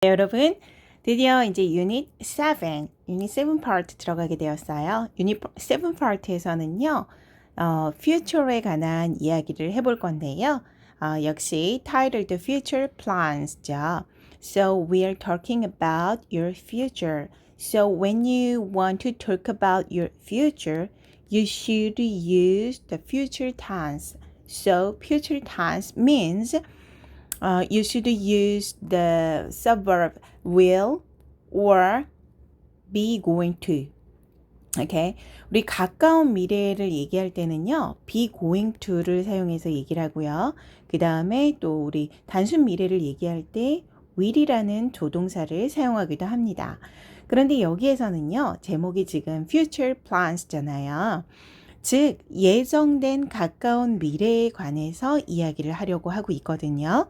네, 여러분 드디어 이제 유닛 7, 유닛 7 파트 들어가게 되었어요. 유닛 7 파트에서는요, 어, future에 관한 이야기를 해볼 건데요. 어, 역시 titled future plans죠. So we are talking about your future. So when you want to talk about your future, you should use the future tense. So future tense means uh, you should use the subverb will or be going to. Okay. 우리 가까운 미래를 얘기할 때는요, be going to를 사용해서 얘기를 하고요. 그 다음에 또 우리 단순 미래를 얘기할 때 will이라는 조동사를 사용하기도 합니다. 그런데 여기에서는요, 제목이 지금 future plans잖아요. 즉, 예정된 가까운 미래에 관해서 이야기를 하려고 하고 있거든요.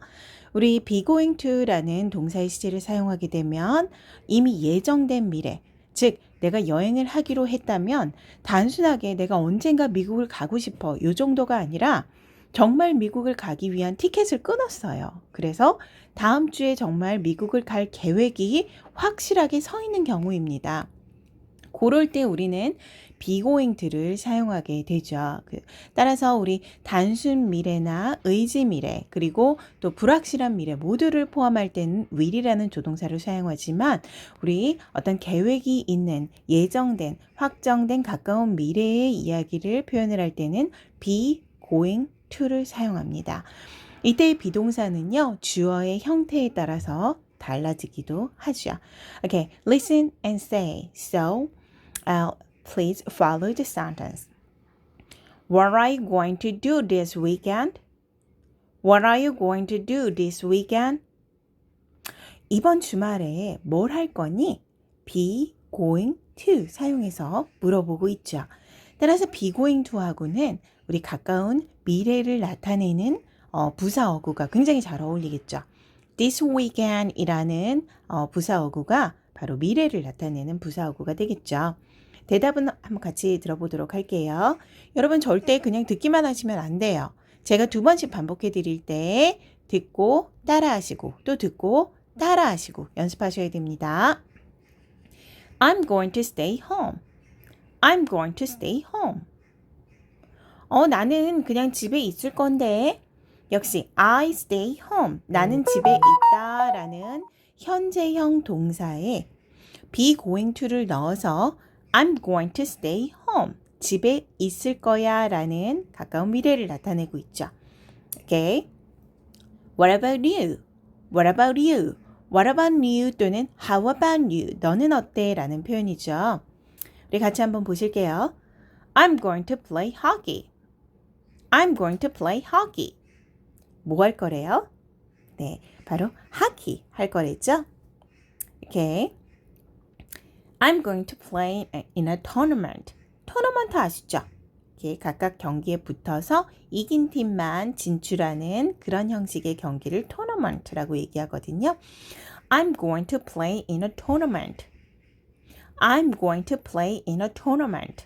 우리 be going to라는 동사의 시제를 사용하게 되면 이미 예정된 미래, 즉, 내가 여행을 하기로 했다면 단순하게 내가 언젠가 미국을 가고 싶어. 요 정도가 아니라 정말 미국을 가기 위한 티켓을 끊었어요. 그래서 다음 주에 정말 미국을 갈 계획이 확실하게 서 있는 경우입니다. 그럴 때 우리는 비고잉들을 사용하게 되죠. 그, 따라서 우리 단순 미래나 의지 미래 그리고 또 불확실한 미래 모두를 포함할 때는 will이라는 조동사를 사용하지만 우리 어떤 계획이 있는 예정된 확정된 가까운 미래의 이야기를 표현을 할 때는 be going to를 사용합니다. 이때의 비동사는요 주어의 형태에 따라서 달라지기도 하죠. Okay, listen and say. So, uh, please follow the sentence. What are you going to do this weekend? What are you going to do this weekend? 이번 주말에 뭘 할 거니? be going to 사용해서 물어보고 있죠. 따라서 be going to하고는 우리 가까운 미래를 나타내는 어, 부사 어구가 굉장히 잘 어울리겠죠. this weekend이라는 어, 부사 어구가 바로 미래를 나타내는 부사 어구가 되겠죠. 대답은 한번 같이 들어보도록 할게요. 여러분 절대 그냥 듣기만 하시면 안 돼요. 제가 두 번씩 반복해 드릴 때 듣고 따라 하시고 또 듣고 따라 하시고 연습하셔야 됩니다. I'm going to stay home. I'm going to stay home. 어, 나는 그냥 집에 있을 건데. 역시 I stay home. 나는 집에 있다라는 현재형 동사에 be going to를 넣어서 I'm going to stay home. 집에 있을 거야 라는 가까운 미래를 나타내고 있죠. Okay. What about you? What about you? What about you 또는 How about you? 너는 어때? 라는 표현이죠. 우리 같이 한번 보실게요. I'm going to play hockey. I'm going to play hockey. 뭐 할 거래요? 네, 바로 하키 할 거랬죠? 이렇게 I'm going to play in a tournament. 토너먼트 아시죠? 이렇게 각각 경기에 붙어서 이긴 팀만 진출하는 그런 형식의 경기를 토너먼트라고 얘기하거든요. I'm going to play in a tournament. I'm going to play in a tournament.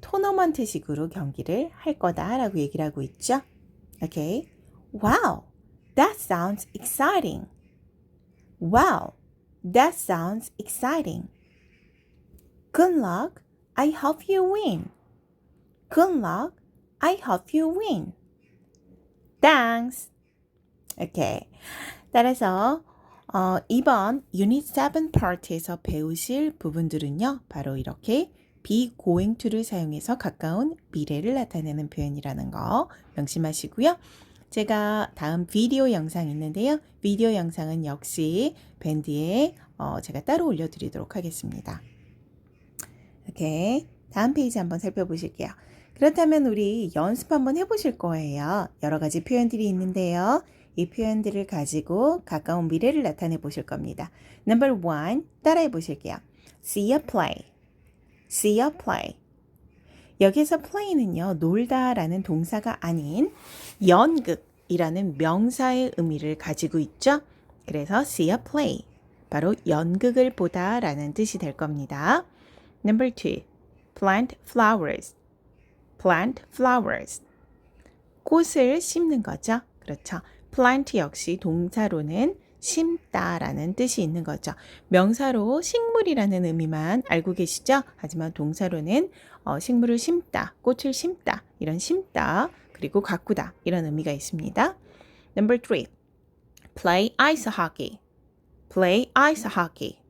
토너먼트식으로 경기를 할 거다라고 얘기를 하고 있죠. Okay. Wow, that sounds exciting. Wow, that sounds exciting. Good luck. I hope you win. Good luck. I hope you win. Thanks. Okay. 따라서 어, 이번 유닛 7 파트에서 배우실 부분들은요. 바로 이렇게 be going to를 사용해서 가까운 미래를 나타내는 표현이라는 거 명심하시고요. 제가 다음 비디오 영상 있는데요. 비디오 영상은 역시 밴드에 어, 제가 따로 올려드리도록 하겠습니다. 이렇게 다음 페이지 한번 살펴보실게요. 그렇다면 우리 연습 한번 해보실 거예요. 여러 가지 표현들이 있는데요. 이 표현들을 가지고 가까운 미래를 나타내 보실 겁니다. Number one, 따라해 보실게요. See a play. See a play. 여기서 play는요, 놀다 라는 동사가 아닌 연극이라는 명사의 의미를 가지고 있죠. 그래서 see a play. 바로 연극을 보다 라는 뜻이 될 겁니다. Number two, plant flowers. plant flowers. 꽃을 심는 거죠. 그렇죠. plant 역시 동사로는 심다라는 뜻이 있는 거죠. 명사로 식물이라는 의미만 알고 계시죠? 하지만 동사로는 어, 식물을 심다, 꽃을 심다, 이런 심다, 그리고 가꾸다 이런 의미가 있습니다. Number three, play ice hockey. play ice hockey.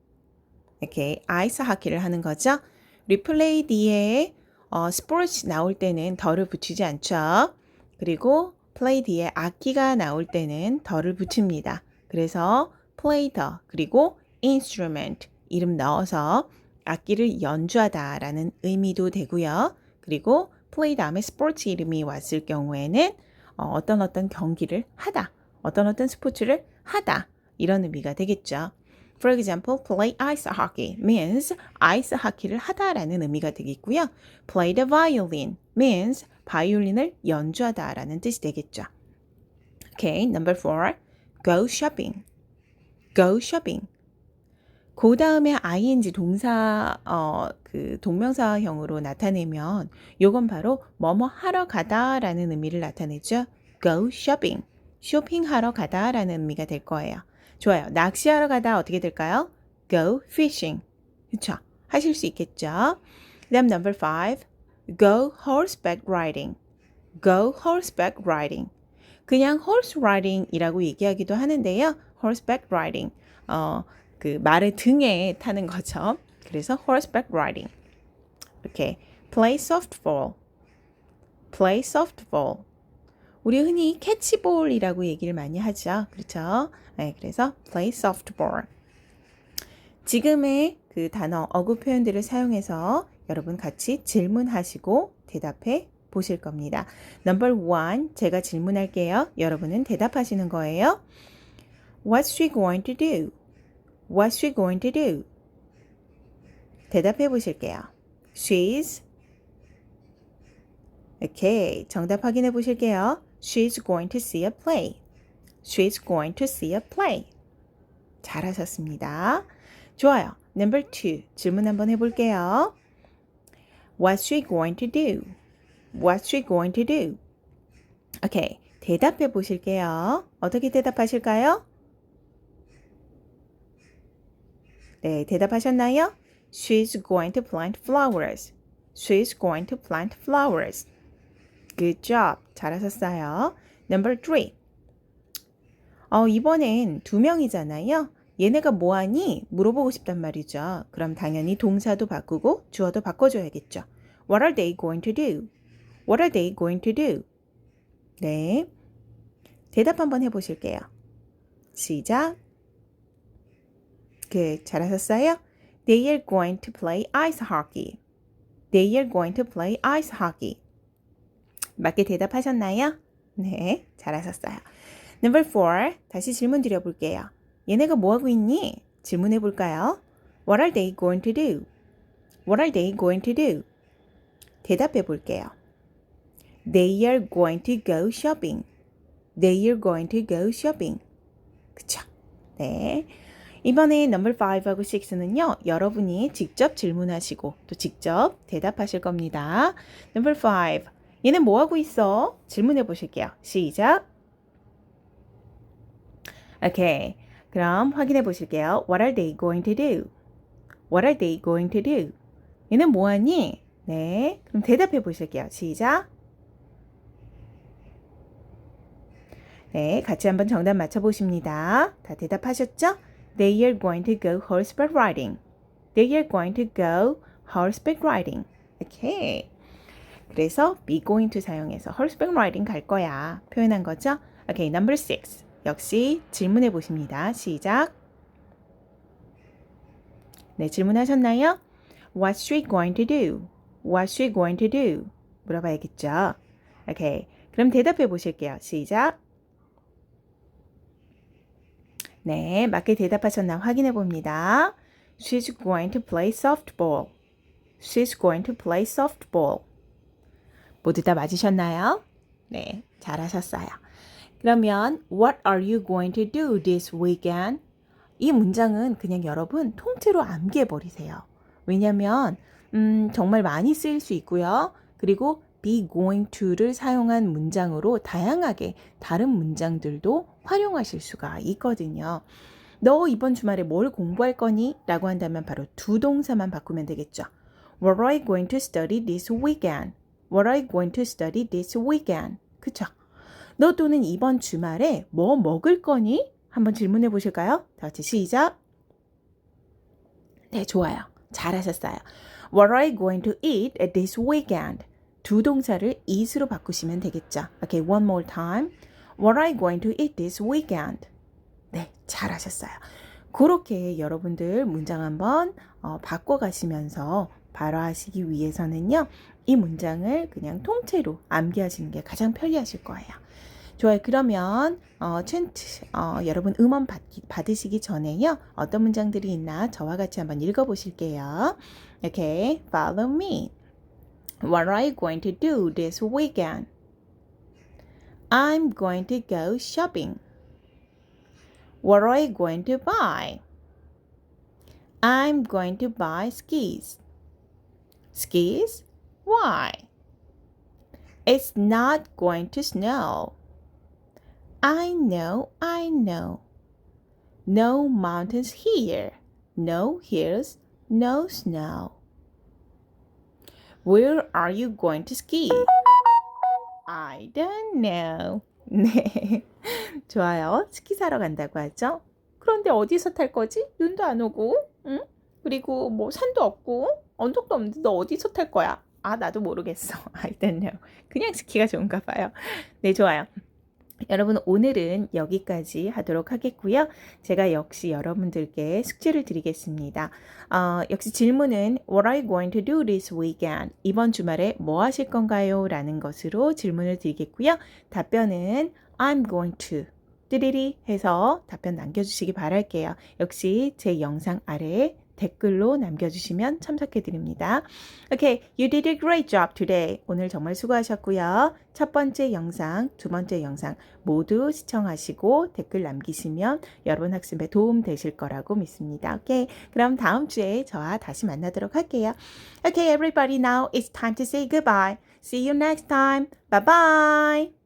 이렇게 아이스 하키를 하는 거죠. 리플레이 뒤에 어, 스포츠 나올 때는 덜을 붙이지 않죠. 그리고 플레이 뒤에 악기가 나올 때는 덜을 붙입니다. 그래서 더 그리고 instrument 이름 넣어서 악기를 연주하다 라는 의미도 되고요. 그리고 play 다음에 스포츠 이름이 왔을 경우에는 어, 어떤 어떤 경기를 하다, 어떤 어떤 스포츠를 하다 이런 의미가 되겠죠. For example, play ice hockey means 아이스 하키를 하다라는 의미가 되겠고요. Play the violin means 바이올린을 연주하다라는 뜻이 되겠죠. Okay, number four, go shopping. Go shopping. 그 다음에 ing 동사 어 그 동명사형으로 나타내면 요건 바로 뭐뭐 하러 가다라는 의미를 나타내죠. Go shopping. 쇼핑하러 가다라는 의미가 될 거예요. 좋아요. 낚시하러 가다 어떻게 될까요? Go fishing. 그쵸? 하실 수 있겠죠? 그 다음 number five. Go horseback riding. Go horseback riding. 그냥 horse riding이라고 얘기하기도 하는데요. horseback riding. 어, 그 말의 등에 타는 거죠. 그래서 horseback riding. 이렇게 play softball. play softball. 우리 흔히 캐치볼이라고 얘기를 많이 하죠. 그렇죠? 네, 그래서 play softball. 지금의 그 단어 어구 표현들을 사용해서 여러분 같이 질문하시고 대답해 보실 겁니다. Number one, 제가 질문할게요. 여러분은 대답하시는 거예요. What's she going to do? What's she going to do? 대답해 보실게요. She's 오케이. 정답 확인해 보실게요. She's going to see a play. She's going to see a play. 잘하셨습니다. 좋아요. Number two. 질문 한번 해볼게요. What's she going to do? What's she going to do? 오케이. 대답해 보실게요. 어떻게 대답하실까요? 네, 대답하셨나요? She's going to plant flowers. She's going to plant flowers. Good job. 잘하셨어요. Number three. 어, 이번엔 두 명이잖아요. 얘네가 뭐하니? 물어보고 싶단 말이죠. 그럼 당연히 동사도 바꾸고 주어도 바꿔줘야겠죠. What are they going to do? What are they going to do? 네. 대답 한번 해보실게요. 시작. 그 잘하셨어요? They are going to play ice hockey. They are going to play ice hockey. 맞게 대답하셨나요? 네, 잘하셨어요. Number four, 다시 질문 드려볼게요. 얘네가 뭐하고 있니? 질문해 볼까요? What are they going to do? What are they going to do? 대답해 볼게요. They are going to go shopping. They are going to go shopping. 그쵸? 네. 이번에 number 5하고 6는요, 여러분이 직접 질문하시고 또 직접 대답하실 겁니다. number 5. 얘는 뭐 하고 있어? 질문해 보실게요. 시작. 오케이. 그럼 확인해 보실게요. What are they going to do? What are they going to do? 얘는 뭐 하니? 네. 그럼 대답해 보실게요. 시작. 네, 같이 한번 정답 맞춰 보십니다. 다 대답하셨죠? They are going to go horseback riding. They are going to go horseback riding. 오케이. 그래서 be going to 사용해서 horseback riding 갈 거야. 표현한 거죠? 오케이, number six. 역시 질문해 보십니다. 시작. 네, 질문하셨나요? What's she going to do? What's she going to do? 물어봐야겠죠. 오케이. 그럼 대답해 보실게요. 시작. 네, 맞게 대답하셨나 확인해 봅니다. She's going to play softball. She's going to play softball. 모두 다 맞으셨나요? 네, 잘하셨어요. 그러면 What are you going to do this weekend? 이 문장은 그냥 여러분 통째로 암기해 버리세요. 왜냐면 음, 정말 많이 쓰일 수 있고요. 그리고 be going to를 사용한 문장으로 다양하게 다른 문장들도 활용하실 수가 있거든요. 너 이번 주말에 뭘 공부할 거니? 라고 한다면 바로 두 동사만 바꾸면 되겠죠. What are you going to study this weekend? What are you going to study this weekend? 그쵸? 너 또는 이번 주말에 뭐 먹을 거니? 한번 질문해 보실까요? 다 같이 시작. 네, 좋아요. 잘하셨어요. What are you going to eat at this weekend? 두 동사를 it으로 바꾸시면 되겠죠. Okay, one more time. What are you going to eat this weekend? 네, 잘하셨어요. 그렇게 여러분들 문장 한번 어, 바꿔가시면서 발화하시기 위해서는요, 이 문장을 그냥 통째로 암기하시는 게 가장 편리하실 거예요. 좋아요. 그러면 어, 챈트 어, 여러분 음원 받, 받으시기 전에요. 어떤 문장들이 있나 저와 같이 한번 읽어보실게요. Okay, follow me. What are you going to do this weekend? I'm going to go shopping. What are you going to buy? I'm going to buy skis. Skis? Why? It's not going to snow. I know, I know. No mountains here. No hills, no snow. Where are you going to ski? I don't know. 네. 좋아요. 스키 사러 간다고 하죠. 그런데 어디서 탈 거지? 눈도 안 오고, 응? 그리고 뭐 산도 없고, 언덕도 없는데 너 어디서 탈 거야? 아, 나도 모르겠어. I don't know. 그냥 스키가 좋은가 봐요. 네, 좋아요. 여러분 오늘은 여기까지 하도록 하겠고요. 제가 역시 여러분들께 숙제를 드리겠습니다. 어, 역시 질문은 What are you going to do this weekend? 이번 주말에 뭐 하실 건가요? 라는 것으로 질문을 드리겠고요. 답변은 I'm going to 띠리리 해서 답변 남겨주시기 바랄게요. 역시 제 영상 아래에 댓글로 남겨주시면 참석해드립니다. Okay, you did a great job today. 오늘 정말 수고하셨고요. 첫 번째 영상, 두 번째 영상 모두 시청하시고 댓글 남기시면 여러분 학습에 도움 되실 거라고 믿습니다. Okay, 그럼 다음 주에 저와 다시 만나도록 할게요. Okay, everybody, now it's time to say goodbye. See you next time. Bye bye.